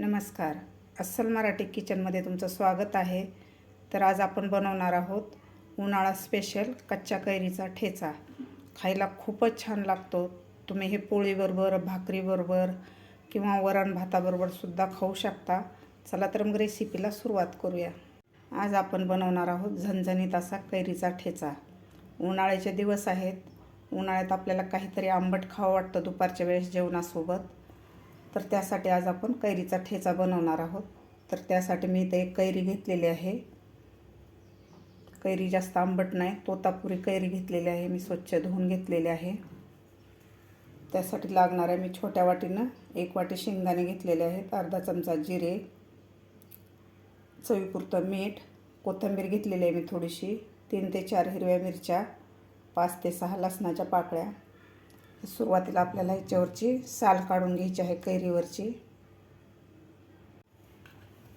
नमस्कार. अस्सल मराठी किचनमध्ये तुमचं स्वागत आहे. तर आज आपण बनवणार आहोत उन्हाळा स्पेशल कच्च्या कैरीचा ठेचा. खायला खूपच छान लागतो. तुम्ही हे पोळीबरोबर भाकरीबरोबर किंवा वरण भाताबरोबर सुद्धा खाऊ शकता. चला तर मग रेसिपीला सुरुवात करूया. आज आपण बनवणार आहोत झणझणीत असा कैरीचा ठेचा. उन्हाळ्याचे दिवस आहेत. उन्हाळ्यात आपल्याला काहीतरी आंबट खावं वाटतं दुपारच्या वेळेस जेवणासोबत. तर त्यासाठी आज आपण कैरीचा ठेचा बनवणार आहोत. तर त्यासाठी मी इथे एक कैरी घेतलेली आहे. कैरी जास्त आंबट नाही तोतापुरी कैरी घेतलेली आहे. मी स्वच्छ धुवून घेतलेली आहे. त्यासाठी लागणाऱ्या मी छोट्या वाटीनं एक वाटी शेंगदाणे घेतलेले आहेत. अर्धा चमचा जिरे चवीपुरतं मीठ कोथिंबीर घेतलेली आहे मी थोडीशी तीन ते चार हिरव्या मिरच्या पाच ते सहा लसणाच्या पाकळ्या सुरुवातीला आपल्याला ह्याच्यावरची साल काढून घ्यायची आहे कैरीवरची.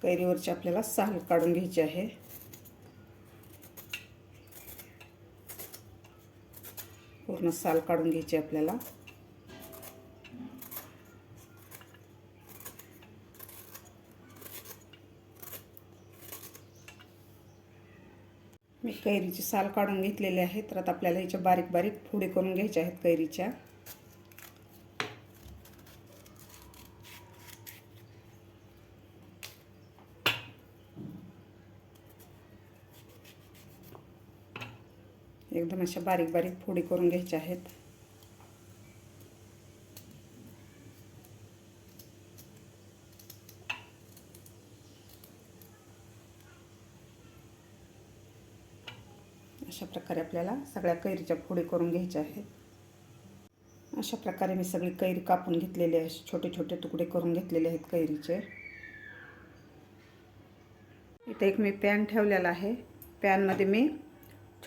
कैरीवरची आपल्याला साल काढून घ्यायची आहे. पूर्ण साल काढून घ्यायची आपल्याला. मी कैरीची साल काढून घेतलेली आहे तर आता आपल्याला याच्या बारीक बारीक फोडी करून घ्यायच्या आहेत कैरीच्या. एकदम अशा बारीक बारीक फोडी करून घ्यायच्या आहेत. अशा प्रकारे आपल्याला सगळ्या कैरीच्या फोडी करून घ्यायच्या आहेत. अशा प्रकारे मी सगळी कैरी कापून घेतलेली आहे. छोटे छोटे तुकडे करून घेतलेले आहेत कैरीचे. इथे एक मी पॅन ठेवलेला आहे. पॅनमध्ये मी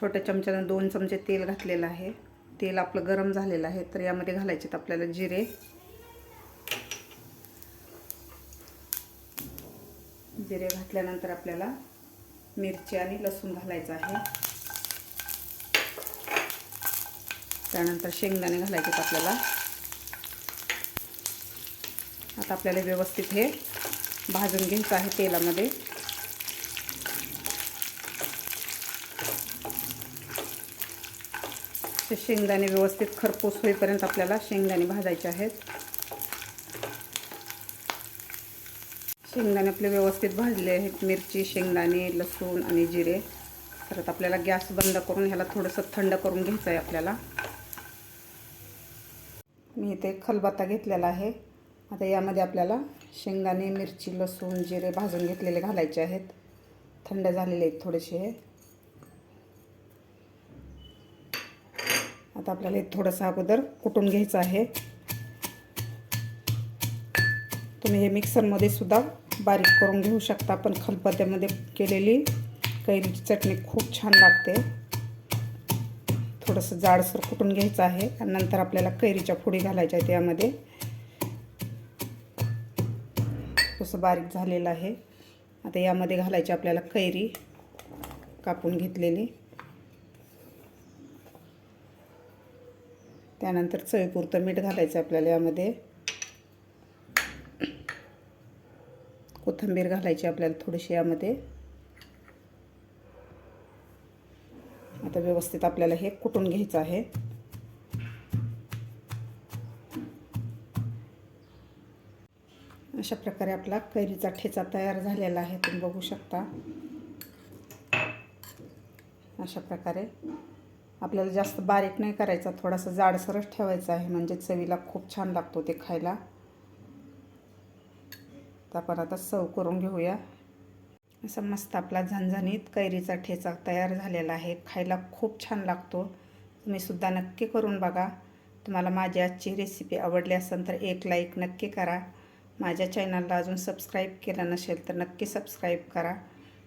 छोट्या चमच्यानं दोन चमचे तेल घातलेलं आहे. तेल आपलं गरम झालेलं आहे तर यामध्ये घालायचे आपल्याला जिरे. जिरे घातल्यानंतर आपल्याला मिरची आणि लसूण घालायचं आहे. त्यानंतर शेंगदाणे घालायचे आपल्याला. आता आपल्याला व्यवस्थित हे भाजून घ्यायचं आहे तेलामध्ये. ते शेंगदाणे व्यवस्थित खरपूस होईपर्यंत आपल्याला शेंगदाणे भाजायचे आहेत. शेंगदाणे आपले व्यवस्थित भाजले आहेत. मिरची शेंगदाणे लसूण आणि जिरे. परत आपल्याला गॅस बंद करून ह्याला थोडंसं थंड करून घ्यायचं आहे आपल्याला. मी इथे खलबत्ता घेतलेला आहे. आता यामध्ये आपल्याला शेंगदाणे मिरची लसूण जिरे भाजून घेतलेले घालायचे आहेत. थंड झालेले आहेत थोडेसे. आता आपल्याला हे थोडंसं अगोदर कुटून घ्यायचं आहे. तुम्ही हे मिक्सरमध्ये सुद्धा बारीक करून घेऊ शकता. पण खलबत्त्यामध्ये केलेली कैरीची चटणी खूप छान लागते. थोडंसं जाडसर कुटून घ्यायचं आहे. आणि नंतर आपल्याला कैरीच्या फोडी घालायच्या आहेत यामध्ये. तसं बारीक झालेलं आहे. आता यामध्ये घालायची आपल्याला कैरी कापून घेतलेली. त्यानंतर चवीपुरतं मीठ घालायचं आपल्याला यामध्ये. कोथिंबीर घालायची आपल्याला थोडीशी यामध्ये. आता व्यवस्थित आपल्याला हे कुटून घ्यायचं आहे. अशा प्रकारे आपला कैरीचा ठेचा तयार झालेला आहे तुम्ही बघू शकता. अशा प्रकारे आपल्याला जास्त बारीक नाही करायचा थोडासा जाडसरच ठेवायचा आहे. म्हणजे चवीला खूप छान लागतो ते खायला. तर आपण आता सव करून घेऊया. असं मस्त आपला झणझणीत कैरीचा ठेचा तयार झालेला आहे. खायला खूप छान लागतो. तुम्हीसुद्धा नक्की करून बघा. तुम्हाला माझी आजची रेसिपी आवडली असेल तर एक लाईक नक्की करा. माझ्या चॅनलला अजून सबस्क्राईब केलं नसेल तर नक्की सबस्क्राईब करा.